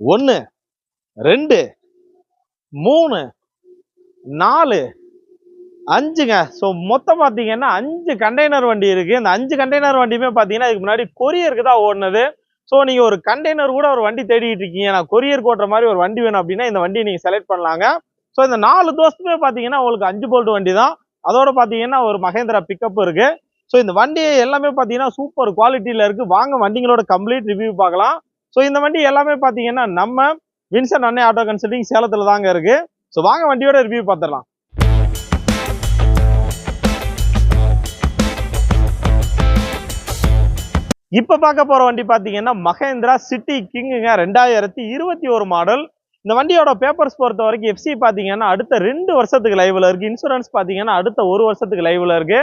ஒன்று ரெண்டு மூணு நாலு அஞ்சுங்க. ஸோ மொத்தம் பார்த்தீங்கன்னா அஞ்சு கண்டெய்னர் வண்டி இருக்குது இந்த அஞ்சு கண்டெய்னர் வண்டியுமே பார்த்தீங்கன்னா இதுக்கு முன்னாடி கொரியருக்கு தான் ஓடினது. ஸோ நீங்கள் ஒரு கண்டெய்னர் கூட ஒரு வண்டி தேடிட்டு இருக்கீங்க. நான் கொரியர் ஓட்டுற மாதிரி ஒரு வண்டி வேணும் அப்படின்னா இந்த வண்டியை நீங்கள் செலக்ட் பண்ணலாங்க. ஸோ இந்த நாலு தோசத்துமே பார்த்தீங்கன்னா உங்களுக்கு அஞ்சு போல்ட் வண்டி தான். அதோட பார்த்தீங்கன்னா ஒரு மகேந்திரா பிக்கப் இருக்குது ஸோ இந்த வண்டி எல்லாமே பார்த்தீங்கன்னா சூப்பர் குவாலிட்டியில் இருக்குது வாங்க வண்டிங்களோட கம்ப்ளீட் ரிவ்யூ பார்க்கலாம். ஸோ இந்த வண்டி எல்லாமே பார்த்தீங்கன்னா நம்ம வின்சன் அன்னை ஆட்டோ கன்சல்டிங் சேலத்தில் தாங்க இருக்கு. ஸோ வாங்க வண்டியோட ரிவ்யூ பார்த்துடலாம் இப்போ பார்க்க போற வண்டி பார்த்தீங்கன்னா மகேந்திரா சிட்டி கிங்குங்க ரெண்டாயிரத்தி இருபத்தி ஒரு மாடல் இந்த வண்டியோட பேப்பர்ஸ் பொறுத்த வரைக்கும் எஃப்சி பார்த்தீங்கன்னா அடுத்த ரெண்டு வருஷத்துக்கு லைவ்ல இருக்கு. இன்சூரன்ஸ் பார்த்தீங்கன்னா அடுத்த ஒரு வருஷத்துக்கு லைவ்ல இருக்கு.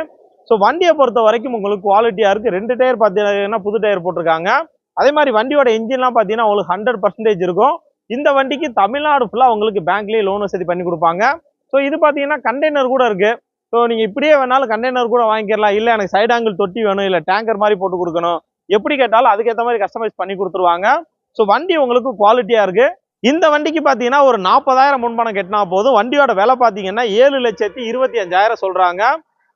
ஸோ வண்டியை பொறுத்த வரைக்கும் உங்களுக்கு குவாலிட்டியா இருக்கு. ரெண்டு டயர் பார்த்தீங்கன்னா புது டயர் போட்டிருக்காங்க. அதே மாதிரி வண்டியோட இன்ஜின்லாம் பார்த்தீங்கன்னா உங்களுக்கு ஹண்ட்ரட் பர்சன்டேஜ் இருக்கும். இந்த வண்டிக்கு தமிழ்நாடு ஃபுல்லாக உங்களுக்கு பேங்க்லேயே லோன் வசதி பண்ணி கொடுப்பாங்க. ஸோ இது பார்த்தீங்கன்னா கண்டெய்னர் கூட இருக்குது ஸோ நீங்கள் இப்படியே வேணாலும் கண்டெய்னர் கூட வாங்கிக்கலாம். இல்லை எனக்கு சைடு ஆங்கிள் தொட்டி வேணும் இல்லை டேங்கர் மாதிரி போட்டு கொடுக்கணும். எப்படி கேட்டாலும் அதுக்கேற்ற மாதிரி கஸ்டமைஸ் பண்ணி கொடுத்துருவாங்க. ஸோ வண்டி உங்களுக்கு குவாலிட்டியாக இருக்குது இந்த வண்டிக்கு பார்த்தீங்கன்னா ஒரு நாற்பதாயிரம் முன்பணம் கட்டினா போதும். வண்டியோட விலை பார்த்தீங்கன்னா ஏழு லட்சத்தி இருபத்தி அஞ்சாயிரம் சொல்கிறாங்க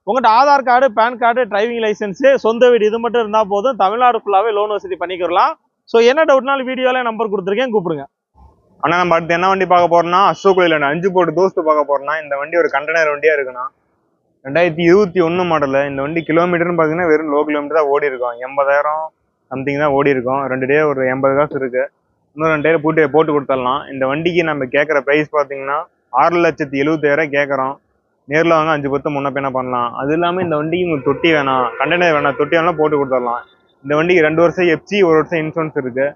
உங்கள்கிட்ட Aadhaar card PAN card driving licence சொந்த வீடு இது மட்டும் இருந்தால் போதும். தமிழ்நாடு ஃபுல்லாகவே லோன் வசதி பண்ணிக்கிறலாம். ஸோ என்ன டவுட்னாலும் வீடியோவில் நம்பர் கொடுத்துருக்கேன் கூப்பிடுங்க. ஆனால் நம்ம அடுத்து என்ன வண்டி பார்க்க போறோம்னா அசோக் லேலண்ட் அஞ்சு போட்டு தோஸ்து பார்க்க போறோம்னா இந்த வண்டி ஒரு கண்டெய்னர் வண்டியா இருக்குண்ணா. ரெண்டாயிரத்தி இருபத்தி ஒன்று மாடலில் இந்த வண்டி கிலோமீட்டர்னு பார்த்தீங்கன்னா வெறும் லோ கிலோமீட்டர் தான் ஓடி இருக்கும். எண்பதாயிரம் சம்திங் தான் ஓடி இருக்கும். ரெண்டு டே ஒரு எண்பது காசு இருக்கு. இன்னும் ரெண்டு டே போட்டு போட்டு கொடுத்துடலாம். இந்த வண்டிக்கு நம்ம கேட்குற ப்ரைஸ் பார்த்தீங்கன்னா ஆறு லட்சத்தி எழுபத்தாயிரம் கேட்குறோம். நேரில் வாங்க அஞ்சு பத்து முன்ன பின்ன பண்ணலாம். அது இல்லாமல் இந்த வண்டிக்கு உங்களுக்கு தொட்டி வேணாம் கண்டெய்னர் வேணாம் தொட்டி வேணாம் போட்டு கொடுத்துடலாம். இந்த வண்டிக்கு ரெண்டு வருஷம் எஃப்சி ஒரு வருஷம் இன்சூரன்ஸ் இருக்கு.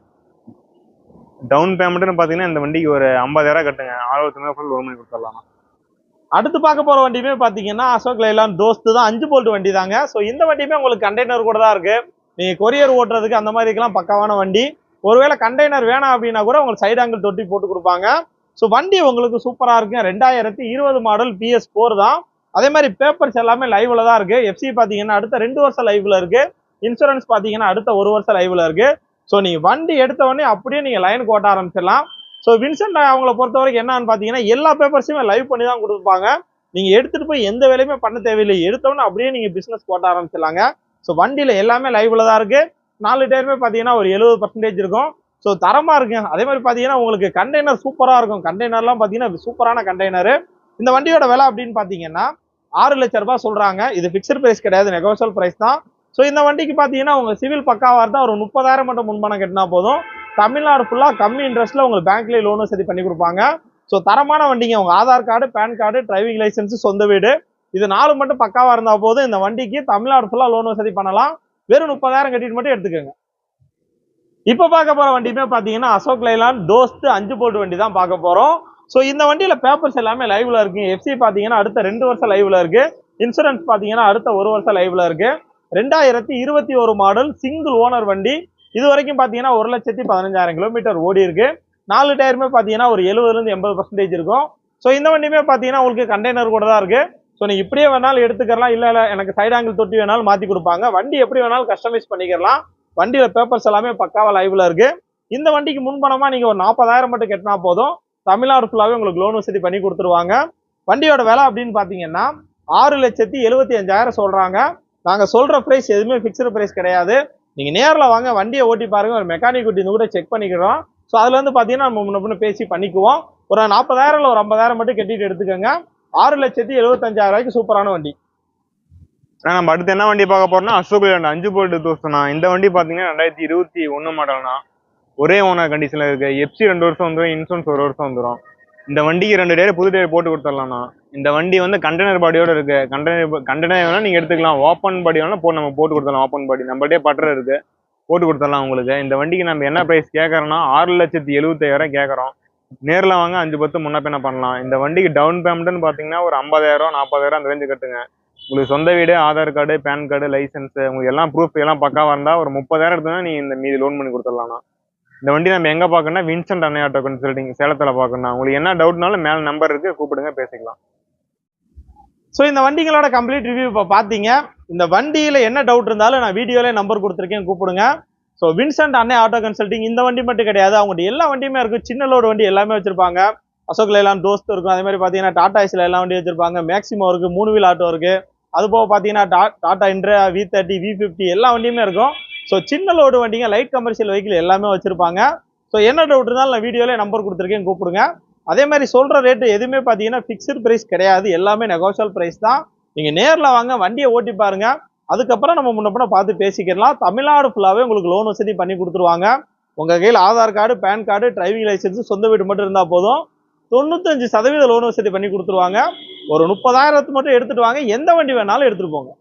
டவுன் பேமெண்ட்னு பார்த்தீங்கன்னா இந்த வண்டிக்கு ஒரு ஐம்பதாயிரம் கட்டுங்க. ஆறுபத்தி ஃபுல் லோன் பண்ணி கொடுத்துடலாம். அடுத்து பார்க்க போகிற வண்டியுமே பார்த்தீங்கன்னா அசோக் லைலான் தோஸ்து தான். அஞ்சு போல்ட் வண்டி தாங்க. ஸோ இந்த வண்டியுமே உங்களுக்கு கண்டெய்னர் கூட தான் இருக்குது நீங்கள் கொரியர் ஓட்டுறதுக்கு அந்த மாதிரிக்கெல்லாம் பக்காவான வண்டி. ஒருவேளை கண்டெய்னர் வேணாம் அப்படின்னா கூட உங்களுக்கு சைடு ஆங்கிள் தொட்டி போட்டு கொடுப்பாங்க. ஸோ வண்டி உங்களுக்கு சூப்பராக இருக்கு ரெண்டாயிரத்தி இருபது மாடல் பிஎஸ் ஃபோர் தான். அதே மாதிரி பேப்பர்ஸ் எல்லாமே லைவ்ல தான் இருக்கு. எஃப்சி பார்த்தீங்கன்னா அடுத்த ரெண்டு வருஷம் லைவ்ல இருக்கு. இன்சூரன்ஸ் பார்த்தீங்கன்னா அடுத்த ஒரு வருஷம் லைவ்ல இருக்கு. ஸோ நீங்கள் வண்டி எடுத்த உடனே அப்படியே நீங்க லைனுக்கு ஓட்ட ஆரம்பிச்சிடலாம். ஸோ வின்சென்ட் அவங்கள பொறுத்த வரைக்கும் என்னன்னு பார்த்தீங்கன்னா எல்லா பேப்பர்ஸுமே லைவ் பண்ணி தான் கொடுப்பாங்க. நீங்க எடுத்துட்டு போய் எந்த வேலையுமே பண்ண தேவையில்லை. எடுத்தோன்னே அப்படியே நீங்க பிசினஸ் போட்ட ஆரம்பிச்சிடலாங்க. ஸோ வண்டியில் எல்லாமே லைவ்ல தான் இருக்கு. நாலு டயருமே பார்த்தீங்கன்னா ஒரு எழுபது பர்சன்டேஜ் இருக்கும். ஸோ தரமாக இருக்கும் அதே மாதிரி பார்த்தீங்கன்னா உங்களுக்கு கண்டெய்னர் சூப்பராக இருக்கும். கண்டெய்னர்லாம் பார்த்தீங்கன்னா சூப்பரான கண்டெய்னர் இந்த வண்டியோட விலை அப்படின்னு பார்த்தீங்கன்னா ஆறு லட்ச ரூபாய் சொல்கிறாங்க இது ஃபிக்ஸ்டு ப்ரைஸ் கிடையாது. நெகோசியல் ப்ரைஸ் தான். ஸோ இந்த வண்டிக்கு பார்த்தீங்கன்னா உங்கள் சிவில் பக்காவாக இருந்தால் ஒரு முப்பதாயிரம் மட்டும் முன்பணம் கட்டினா போதும். தமிழ்நாடு ஃபுல்லாக கம்மி இன்ட்ரெஸ்ட்டில் உங்களுக்கு பேங்க்லேயே லோனும் சரி பண்ணி கொடுப்பாங்க. ஸோ தரமான வண்டிங்க. உங்கள் Aadhaar card PAN card driving licence சொந்த வீடு. இது நாலு மட்டும் பக்காவாக இருந்தால் போதும். இந்த வண்டிக்கு தமிழ்நாடு ஃபுல்லாக லோன் வசதி பண்ணலாம். வெறும் முப்பதாயிரம் கட்டிட்டு மட்டும் எடுத்துக்கோங்க. இப்போ பார்க்க போகிற வண்டியுமே பார்த்தீங்கன்னா அசோக் லைலான் டோஸ்ட்டு அஞ்சு போல்ட் வண்டி தான் பார்க்க போகிறோம் ஸோ இந்த வண்டியில் பேப்பர்ஸ் எல்லாமே லைவில் இருக்குது எஃப்சி பார்த்தீங்கன்னா அடுத்த ரெண்டு வருஷம் லைவில் இருக்குது இன்சூரன்ஸ் பார்த்தீங்கன்னா அடுத்த ஒரு வருஷம் லைவில் இருக்குது ரெண்டாயிரத்தி இருபத்தி ஒரு மாடல் சிங்கிள் ஓனர் வண்டி. இது வரைக்கும் பார்த்தீங்கன்னா ஒரு லட்சத்தி பதினஞ்சாயிரம் கிலோமீட்டர் ஓடி இருக்கு. நாலு டயருமே பார்த்தீங்கன்னா ஒரு எழுபதுலேருந்து எண்பது பர்சன்டேஜ் இருக்கும். ஸோ இந்த வண்டியுமே பார்த்தீங்கன்னா உங்களுக்கு கண்டெய்னர் கூட தான் இருக்குது ஸோ நீ இப்படியே வேணாலும் எடுத்துக்கலாம். இல்லை இல்லை எனக்கு சைடு ஆங்கிள் தொட்டி வேணாலும் மாற்றி கொடுப்பாங்க. வண்டி எப்படி வேணாலும் கஸ்டமைஸ் பண்ணிக்கலாம். வண்டியில் பேப்பர்ஸ் எல்லாமே பக்காவாக லைவில் இருக்குது இந்த வண்டிக்கு முன்பணமாக நீங்கள் ஒரு நாற்பதாயிரம் மட்டும் கட்டினா போதும். தமிழ்நாடு ஃபுல்லாவே உங்களுக்கு லோன் வசதி பண்ணி கொடுத்துருவாங்க. வண்டியோட விலை அப்படின்னு பார்த்தீங்கன்னா ஆறு லட்சத்தி எழுபத்தி அஞ்சாயிரம் சொல்கிறாங்க நாங்கள் சொல்கிற ப்ரைஸ் எதுவுமே ஃபிக்ஸ்டு ப்ரைஸ் கிடையாது. நீங்கள் நேரில் வாங்க வண்டியை ஓட்டி பாருங்கள் ஒரு மெக்கானிக் கூட்டி கூட செக் பண்ணிக்கிறோம். ஸோ அதில் வந்து பார்த்தீங்கன்னா நம்ம முன்ன பேசி பண்ணிக்குவோம். ஒரு நாற்பதாயிரம் இல்லை ஒரு ஐம்பதாயிரம் மட்டும் கட்டிட்டு எடுத்துக்கோங்க. ஆறு லட்சத்தி எழுபத்தஞ்சாயிரம் ரூபாய்க்கு சூப்பரான வண்டி. நம்ம அடுத்து என்ன வண்டி பார்க்க போறோம்னா அசோக் லேண்ட் அஞ்சு போட்டு தோஸ்துண்ணா இந்த வண்டி பார்த்தீங்கன்னா ரெண்டாயிரத்தி இருபத்தி ஒன்று மாடல்னா ஒரே ஓனர் கண்டிஷன்ல இருக்கு. எப்சி ரெண்டு வருஷம் வந்துடும் இன்சூரன்ஸ் ஒரு வருஷம் வந்துடும் இந்த வண்டிக்கு ரெண்டு டேர் புது டேர் போட்டு கொடுத்துடலாம்ண்ணா இந்த வண்டி வந்து கண்டெய்னர் பாடியோட இருக்கு. கண்டெய்னர் கண்டெய்னர் வேணா நீங்க எடுத்துக்கலாம். ஓப்பன் பாடி வேணா போ நம்ம போட்டு கொடுத்துடலாம் ஓப்பன் பாடி நம்மள்டே பட்டர் இருக்கு. போட்டு கொடுத்துடலாம் உங்களுக்கு. இந்த வண்டிக்கு நம்ம என்ன ப்ரைஸ் கேட்குறோன்னா ஆறு லட்சத்தி எழுபத்தாயிரம் கேட்கறோம் நேரில் வாங்க அஞ்சு பத்து முன்ன பின்ன பண்ணலாம். இந்த வண்டிக்கு டவுன் பேமெண்ட்னு பார்த்தீங்கன்னா ஒரு ஐம்பதாயிரம் நாற்பதாயிரம் அந்த ரேஞ்சு கட்டுங்க. உங்களுக்கு சொந்த வீடு Aadhaar card PAN card licence உங்களுக்கு எல்லாம் ப்ரூஃப் எல்லாம் பக்காவாக இருந்தால் ஒரு முப்பதாயிரம் எடுத்துனா நீ இந்த மீதி லோன் பண்ணி கொடுத்துடலாம்ண்ணா. இந்த வண்டி நம்ம எங்கே பார்க்கணும்னா வின்சென்ட் அண்ணே ஆட்டோ கன்சல்டிங் சேலத்தில் பார்க்கணும் உங்களுக்கு என்ன டவுட்னாலும் மேலே நம்பர் இருக்கு கூப்பிடுங்க பேசிக்கலாம். ஸோ இந்த வண்டிகளோட கம்ப்ளீட் ரிவ்யூ இப்போ பார்த்தீங்க இந்த வண்டியில் என்ன டவுட் இருந்தாலும் நான் வீடியோலே நம்பர் கொடுத்துருக்கேன் கூப்பிடுங்க. ஸோ வின்சென்ட் அண்ணே ஆட்டோ கன்சல்டிங் இந்த வண்டி மட்டும் கிடையாது. அவங்கள்ட்ட எல்லா வண்டியுமே இருக்கும் சின்ன லோடு வண்டி எல்லாமே வச்சிருப்பாங்க. அசோக் எல்லாம் தோஸ்து இருக்கும். அதே மாதிரி பார்த்தீங்கன்னா டாடா ஐஸில் எல்லா வண்டியும் வச்சிருப்பாங்க. மேக்ஸிமம் இருக்குது மூணு வீல் ஆட்டோ இருக்குது அது போக பார்த்தீங்கன்னா டா- Tata Intra V thirty V fifty எல்லா வண்டியுமே இருக்கும். ஸோ சின்ன லோடு வண்டிங்க லைட் கமர்ஷியல் வெஹிக்கிள் எல்லாமே வச்சிருப்பாங்க. ஸோ என்ன டவுட் இருந்தாலும் நான் வீடியோவில் நம்பர் கொடுத்துருக்கேன் கூப்பிடுங்க. அதே மாதிரி சொல்கிற ரேட்டு எதுவுமே பார்த்தீங்கன்னா ஃபிக்ஸ்டு ப்ரைஸ் கிடையாது. எல்லாமே நெகோஷியல் ப்ரைஸ் தான். நீங்கள் நேரில் வாங்க வண்டியை ஓட்டி பாருங்க. அதுக்கப்புறம் நம்ம முன்ன பார்த்து பேசிக்கலாம் தமிழ்நாடு ஃபுல்லாகவே உங்களுக்கு லோன் வசதி பண்ணி கொடுத்துருவாங்க. உங்கள் கையில் Aadhaar card PAN card driving licence சொந்த வீடு மட்டும் இருந்தால் போதும். தொண்ணூத்தஞ்சு சதவீத லோன் வசதி பண்ணி கொடுத்துருவாங்க. ஒரு முப்பதாயிரத்து மட்டும் எடுத்துட்டு வாங்க. எந்த வண்டி வேணாலும் எடுத்துட்டு போங்க.